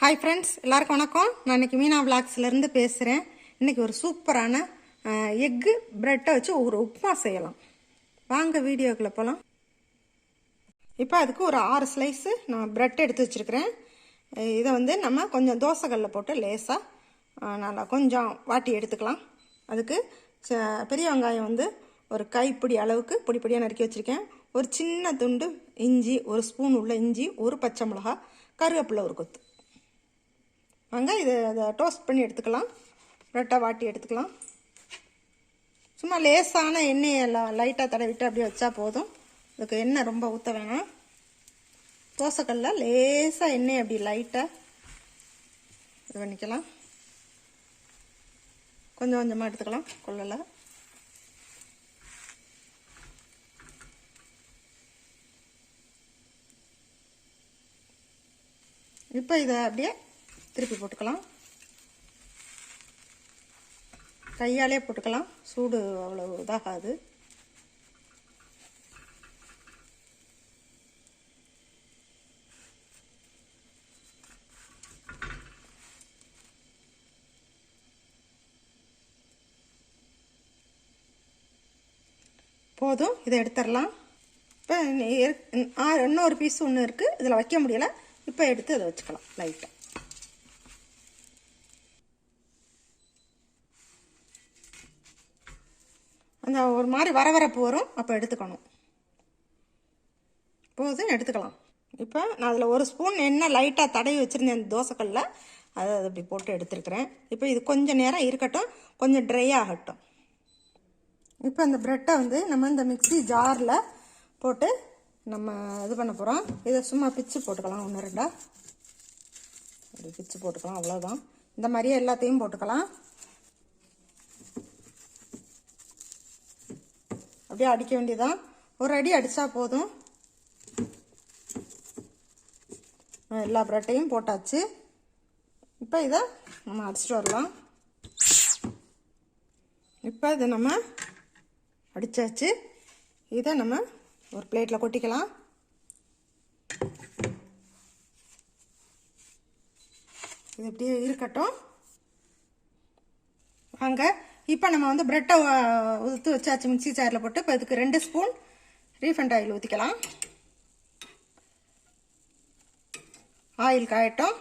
Hi friends எல்லாருக்கும் வணக்கம். நான் இன்றைக்கி மீனா விளாக்ஸ்லேருந்து பேசுகிறேன் இன்றைக்கி ஒரு சூப்பரான எக்கு ப்ரெட்டை வச்சு ஒரு உப்புமா செய்யலாம். வாங்க வீடியோக்குள்ளே போகலாம் இப்போ அதுக்கு ஒரு ஆறு ஸ்லைஸு நான் ப்ரெட் எடுத்து வச்சுருக்கிறேன். இதை வந்து நம்ம கொஞ்சம் தோசைக்கல்லில் போட்டு லேசாக நல்லா கொஞ்சம் வாட்டி எடுத்துக்கலாம். அதுக்கு ச- பெரிய வெங்காயம் வந்து ஒரு கைப்பிடி அளவுக்கு பொடி பொடியாக நறுக்கி வச்சுருக்கேன். ஒரு சின்ன துண்டு இஞ்சி ஒரு ஸ்பூன் உள்ள இஞ்சி ஒரு பச்சை மிளகா கருவேப்பிலை ஒரு கொத்து. வாங்க இதை அதை டோஸ்ட் பண்ணி எடுத்துக்கலாம். ரெட்டாக வாட்டி எடுத்துக்கலாம். சும்மா லேசான எண்ணெயை லைட்டாக தடவிட்டு அப்படியே வச்சா போதும். இதுக்கு எண்ணெய் ரொம்ப ஊற்ற வேணாம். தோசைக்கல்ல லேசாக எண்ணெய் அப்படி லைட்டாக இது பண்ணிக்கலாம். கொஞ்சம் கொஞ்சமாக எடுத்துக்கலாம் கொள்ளலை. இப்போ இதை அப்படியே திருப்பி போட்டுக்கலாம். கையாலே போட்டுக்கலாம். சூடு அவ்வளோ இதாகாது. போதும். இதை எடுத்துடலாம். இப்போ இன்னொரு பீஸ் ஒன்று இருக்குது இதில் வைக்க முடியலை. இப்போ எடுத்து அதை வச்சுக்கலாம். லைட்டாக அந்த ஒரு மாதிரி வரவரப்பு வரும். அப்போ எடுத்துக்கணும். போதும் எடுத்துக்கலாம். இப்போ நான் அதில் ஒரு ஸ்பூன் எண்ணெய் லைட்டாக தடவி வச்சுருந்தேன் அந்த தோசைக்கல்ல அதை அதை இப்படி போட்டு எடுத்துருக்கிறேன். இப்போ இது கொஞ்சம் நேரம் இருக்கட்டும். கொஞ்சம் ட்ரை ஆகட்டும். இப்போ இந்த ப்ரெட்டை வந்து நம்ம இந்த மிக்ஸி ஜாரில் போட்டு நம்ம இது பண்ண போகிறோம் இதை சும்மா பிச்சு போட்டுக்கலாம். ஒன்று ரெண்டா? அப்படி பிச்சு போட்டுக்கலாம். அவ்வளோதான் இந்த மாதிரியே எல்லாத்தையும் போட்டுக்கலாம். அப்படியே அடிக்க வேண்டியதான் ஒரு அடி அடித்தா போதும். எல்லா ப்ரெட்டையும் போட்டாச்சு. இப்போ இதை நம்ம அடிச்சிட்டு வரலாம். இப்போ இதை நம்ம அடித்தாச்சு இதை நம்ம ஒரு பிளேட்டில் கொட்டிக்கலாம். இது இப்படியே இருக்கட்டும். வாங்க. இப்போ நம்ம வந்து ப்ரெட்டை ஊற்றி வச்சாச்சு மிக்ஸி ஜாரில் போட்டு இப்போ இதுக்கு ரெண்டு ஸ்பூன் ரீஃபண்ட் ஆயில் ஊற்றிக்கலாம் ஆயில் காயட்டும்.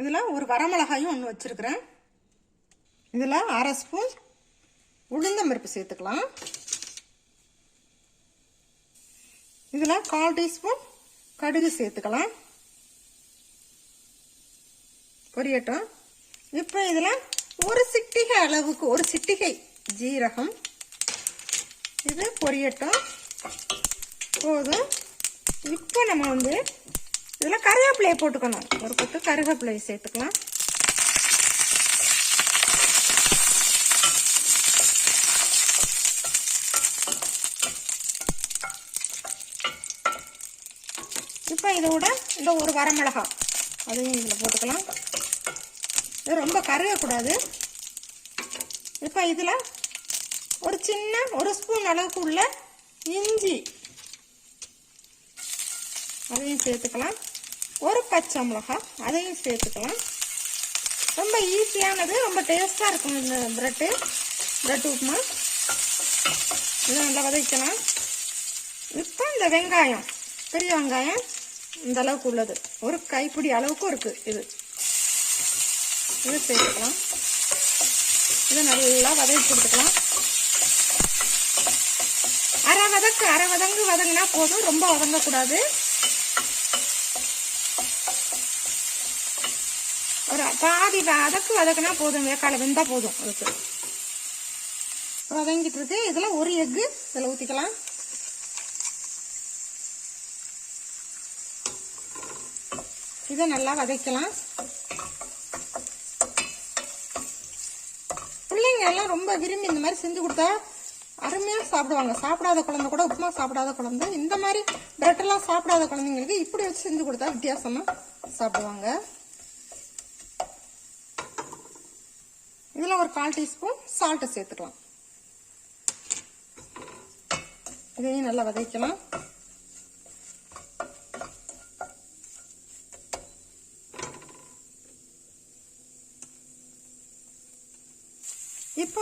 இதில் ஒரு வரமிளகாயும் ஒன்று வச்சுருக்கிறேன். இதில் அரை ஸ்பூன் உளுந்தம்பருப்பு சேர்த்துக்கலாம். இதில் கால் டீஸ்பூன் கடுகு சேர்த்துக்கலாம். பொரியட்டும். இப்போ இதில் ஒரு சிட்டிகை அளவுக்கு ஒரு சிட்டிகை ஜீரகம். இது பொரியட்டும். போதும். இப்போ நம்ம வந்து இதில் கருவேப்பிலையை போட்டுக்கணும். ஒரு கொத்து கருவேப்பிலையை சேர்த்துக்கலாம். இப்போ இதோட இந்த ஒரு வரமிளகா அதையும் இதில் போட்டுக்கலாம். இது ரொம்ப கருகக்கூடாது. இப்போ இதில் ஒரு சின்ன ஒரு ஸ்பூன் அளவுக்கு உள்ள இஞ்சி அதையும் சேர்த்துக்கலாம். ஒரு பச்சை மிளகா அதையும் சேர்த்துக்கலாம். ரொம்ப ஈஸியானது ரொம்ப டேஸ்ட்டாக இருக்கும் இந்த ப்ரெட்டு ப்ரெட் உப்புமா. இதை நல்லா வதக்கலாம். இப்போ இந்த வெங்காயம் பெரிய வெங்காயம் இந்த அளவுக்கு உள்ளது. ஒரு கைப்பிடி அளவுக்கு இருக்குது இது. இது சேர்த்துக்கலாம். இதை நல்லா வதக்கி கொடுத்துக்கலாம். அரை வதக்கு அரை வதங்கு வதங்கினா போதும். ரொம்ப வதங்கக்கூடாது. ஒரு பாதி வதக்கு வதக்குனா போதும். வேக்கால வெந்தா போதும் அதுக்கு. வதங்கிட்டு இருக்கு. இதில் ஒரு எக்கு இதில் ஊற்றிக்கலாம் இதை நல்லா வதக்கலாம். பிள்ளைங்க எல்லாம் ரொம்ப விரும்பி இந்த மாதிரி செஞ்சு கொடுத்தா அருமையாக சாப்பிடுவாங்க. சாப்பிடாத குழந்தை கூட உப்புமா சாப்பிடாத குழந்தை. இந்த மாதிரி பிரெட்டெல்லாம் சாப்பிடாத குழந்தைங்களுக்கு இப்படி வச்சு செஞ்சு கொடுத்தா வித்தியாசமாக சாப்பிடுவாங்க. இதில் ஒரு கால் டீஸ்பூன் சால்ட்டை சேர்த்துக்கலாம். இதையும் நல்லா வதக்கலாம்.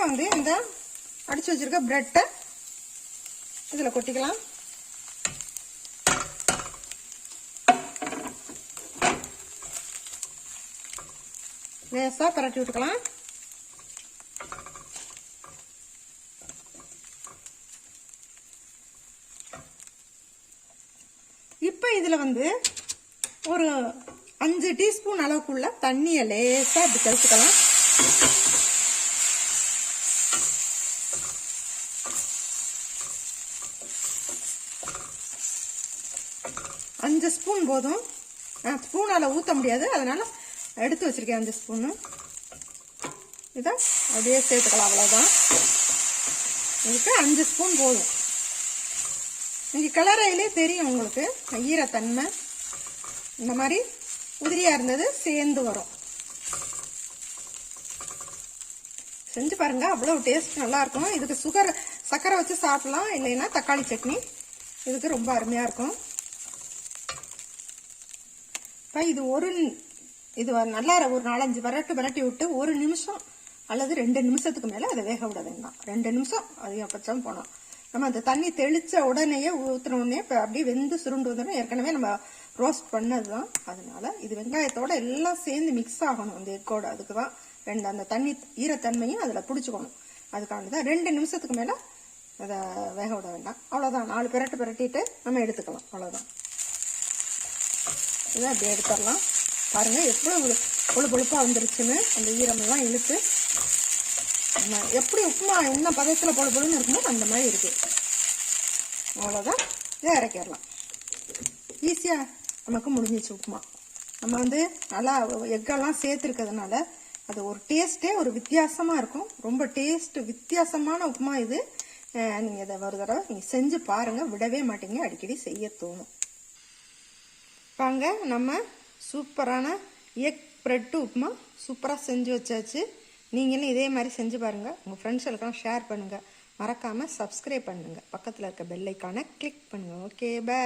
வந்து இந்த அடிச்சு வச்சிருக்க பிரெட்டை இதில் கொட்டிக்கலாம். லேசாக பரட்டி விட்டுக்கலாம். இப்போ இதில் வந்து ஒரு அஞ்சு டீஸ்பூன் அளவுக்குள்ள தண்ணியை லேசாக இப்படி தெளிச்சுக்கலாம். அஞ்சு ஸ்பூன் போதும். ஸ்பூனால் ஊற்ற முடியாது. அதனால் எடுத்து வச்சுருக்கேன் அஞ்சு ஸ்பூனு. இதை அப்படியே சேர்த்துக்கலாம் அவ்வளோதான் இதுக்கு அஞ்சு ஸ்பூன் போதும். இங்கே கலரையிலே தெரியும் உங்களுக்கு ஈரத்தன்மை. இந்த மாதிரி உதிரியாக இருந்தது சேர்ந்து வரும். செஞ்சு பாருங்கள் அவ்வளோ டேஸ்ட் நல்லாயிருக்கும் இதுக்கு சுகர் சர்க்கரை வச்சு சாப்பிட்லாம். இல்லைன்னா தக்காளி சட்னி. இதுக்கு ரொம்ப அருமையாக இருக்கும். இது ஒரு இது வ- நல்லா ஒரு நாலஞ்சு விரட்டு விரட்டி விட்டு ஒரு நிமிஷம் அல்லது ரெண்டு நிமிஷத்துக்கு மேலே அதை வேக விட வேண்டாம். ரெண்டு நிமிஷம் அதிகபட்சம் போனோம் நம்ம அந்த தண்ணி தெளித்த உடனேயே ஊற்றின உடனே இப்போ அப்படியே வெந்து சுருண்டு வந்துடும் ஏற்கனவே நம்ம ரோஸ்ட் பண்ணது தான் அதனால இது வெங்காயத்தோட எல்லாம் சேர்ந்து மிக்ஸ் ஆகணும். அந்த எக்கோட அதுக்கு தான் ரெண்டு அந்த தண்ணி ஈரத்தன்மையும் அதில் பிடிச்சிக்கணும். அதுக்காக தான் ரெண்டு நிமிஷத்துக்கு மேலே அதை வேக விட வேண்டாம். அவ்வளோதான் நாலு பிரட்டு பிரட்டிட்டு நம்ம எடுத்துக்கலாம். அவ்வளோதான் இதை அப்படியே எடுத்துடலாம். பாருங்கள் எவ்வளோ பொழு பொழுப்பாக வந்துருச்சுன்னு அந்த ஈரமெல்லாம் இழுத்து நம்ம எப்படி உப்புமா என்ன பதத்தில் பொழு பொழுன்னு இருக்குமோ அந்த மாதிரி இருக்குது அவ்வளோதான் இதை இறக்கிடலாம். ஈஸியாக நமக்கு முடிஞ்சிச்சு உப்புமா. நம்ம வந்து நல்லா எக்கெல்லாம் சேர்த்துருக்கிறதுனால அது ஒரு டேஸ்ட்டே ஒரு வித்தியாசமாக இருக்கும். ரொம்ப டேஸ்ட்டு வித்தியாசமான உப்புமா இது. நீங்கள் இதை ஒரு தடவை நீங்கள் செஞ்சு பாருங்கள் விடவே மாட்டீங்க. அடிக்கடி செய்ய தோணும். வாங்க நம்ம சூப்பரான எக் ப்ரெட்டு உப்புமா சூப்பராக செஞ்சு வச்சாச்சு. நீங்களும் இதே மாதிரி செஞ்சு பாருங்கள் உங்கள் ஃப்ரெண்ட்ஸுக்கெல்லாம் ஷேர் பண்ணுங்கள் மறக்காமல் சப்ஸ்கிரைப் பண்ணுங்கள் பக்கத்தில் இருக்க பெல்லைக்கான கிளிக் பண்ணுங்கள் ஓகே பை